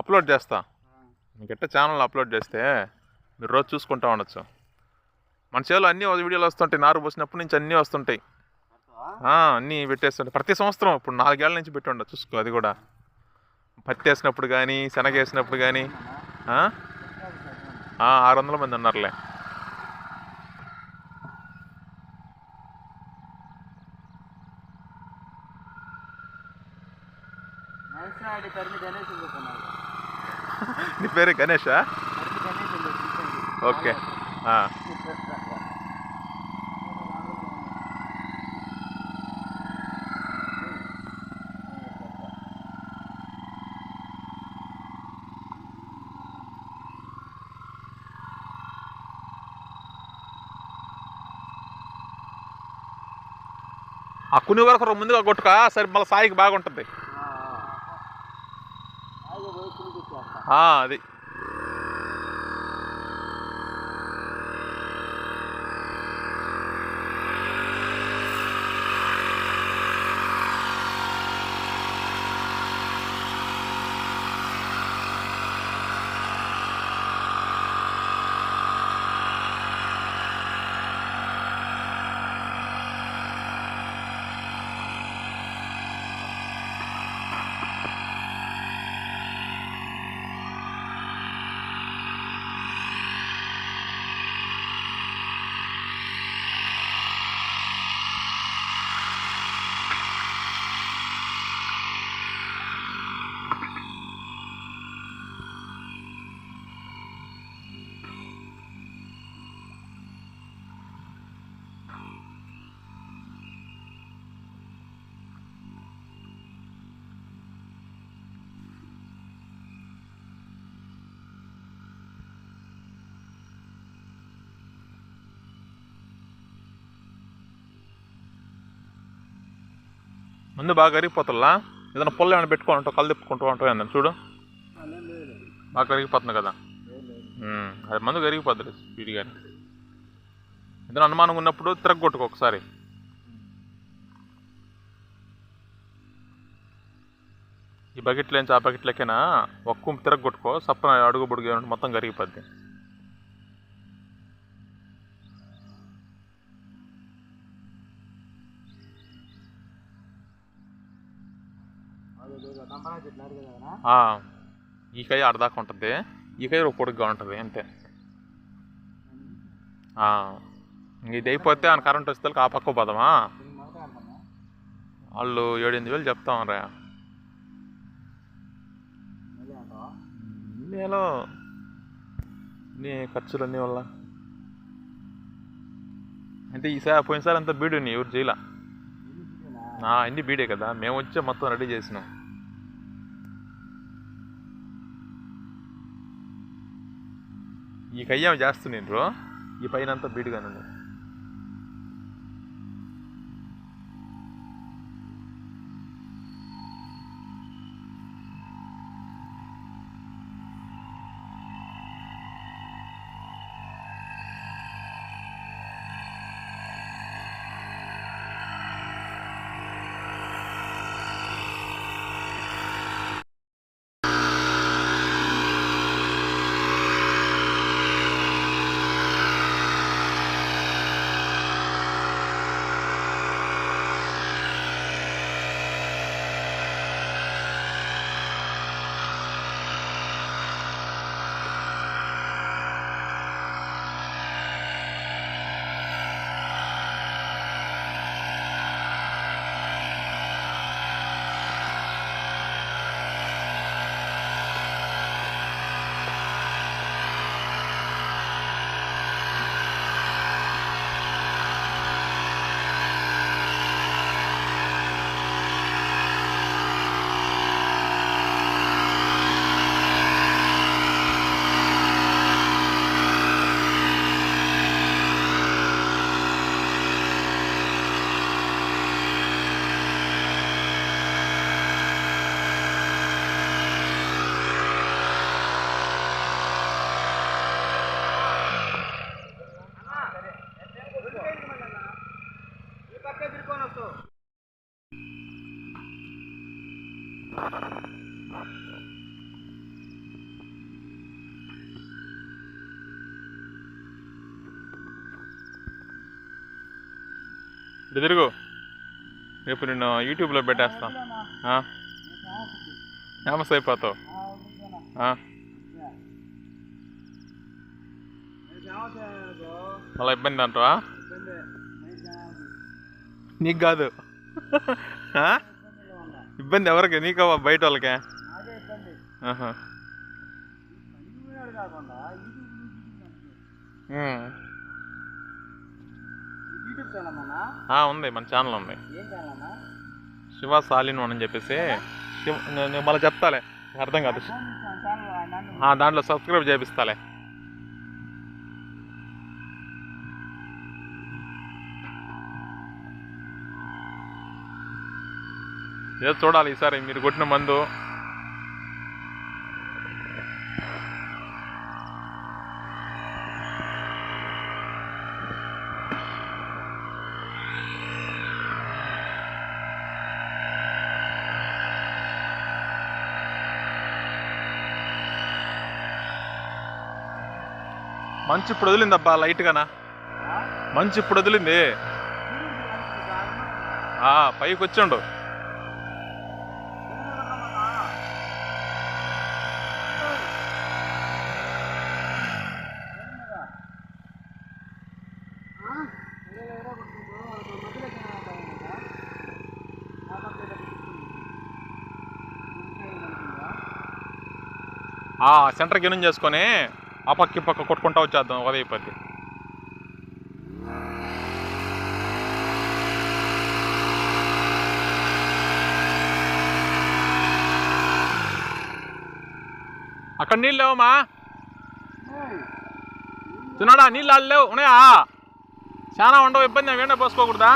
Upload చేస్తా. ఎట్ట channel upload చేస్తే మీరు రోజు చూసుకుంటా ఉండొచ్చు. మన చేలో అన్ని వీడియోలు వస్తుంటాయి నారు పోసినప్పటి నుంచి అన్నీ వస్తుంటాయి. అన్నీ పెట్టేస్తుంటాయి. ప్రతి సంవత్సరం ఇప్పుడు నాలుగేళ్ళ నుంచి పెట్టి ఉండదు చూసుకో అది కూడా. పత్తి వేసినప్పుడు కానీ శనగ వేసినప్పుడు కానీ ఆరు వందల మంది ఉన్నారులే. నీ పేరు గణేషా. ఓకే. ఆ, ఆ కుని వరకు ముందుగా కొట్టుక సరే మళ్ళీ సాయికి బాగుంటుంది. हाँ ముందు బాగా కరిగిపోతుందా ఏదైనా పొల్ల ఏమైనా పెట్టుకొని ఉంటావు కళ్ళు తిప్పుకుంటూ ఉంటావు ఏందని చూడు. బాగా కరిగిపోతుంది కదా? అది మందు కరిగిపోతుంది స్పీడ్గా. ఏదైనా అనుమానం ఉన్నప్పుడు తిరగొట్టుకో ఒకసారి. ఈ బకెట్లోంచి ఆ బకెట్లకైనా? ఒక్క తిరగొట్టుకో సప్పన అడుగు బుడుగు ఏమంటే మొత్తం కరిగిపోద్ది. ఈ కై అర్ధాకా ఉంటుంది. ఈ కై పొడుగ్గా ఉంటుంది అంతే. ఇది అయిపోతే ఆయన కరెంట్ వస్తే ఆ పక్క పోదామా వాళ్ళు ఏడెనిమిది వేలు చెప్తామరా మళ్ళీ అంటావా నేను నీ ఖర్చులన్నీ వల్ల. అంటే ఈసారి పోయినసారి అంతా బీడు నీ ఎవరు చేయలే ఇది చూడేనా? నా అన్ని బీడే కదా. మేము వచ్చే మొత్తం రెడీ చేసినాం. ఈ కయ్యం చేస్తున్నాను ఈ పైన అంతా బీడుగానండి ఇటు తిరుగు. రేపు నేను యూట్యూబ్లో పెట్టేస్తాను? ఫేమస్ అయిపోతావు? మళ్ళీ ఇబ్బంది అంటావా? నీకు కాదు? ఇబ్బంది ఎవరికి? నీకో బయట వాళ్ళకే? ఆహా. ఉమ్. యూట్యూబ్ ఛానల్ అన్నా ఆ, ఉంది. మన ఛానల్ ఉంది. శివ సాలిన్ అని చెప్పేసి శివ నేను మళ్ళీ చెప్తాలే. అర్థం కాదు. దాంట్లో సబ్స్క్రైబ్ చేపిస్తాలే. ఏదో చూడాలి ఈసారి మీరు కొట్టిన మందు. మంచి ఇప్పుడు వదిలింది అబ్బా లైట్గానా మంచి ఇప్పుడు వదిలింది. పైకి వచ్చిండు. సెంటర్ సెంటర్కి చేసుకొని ఆ పక్క పక్క కొట్టుకుంటా వచ్చేద్దాం ఉదయపతి అక్కడ నీళ్ళు లేవమ్మా. తిన్నాడా? నీళ్ళు ఆళ్ళు లేవు ఉన్నాయా? చాలా ఉండవు. ఇబ్బంది వేండ పోసుకోకూడదా?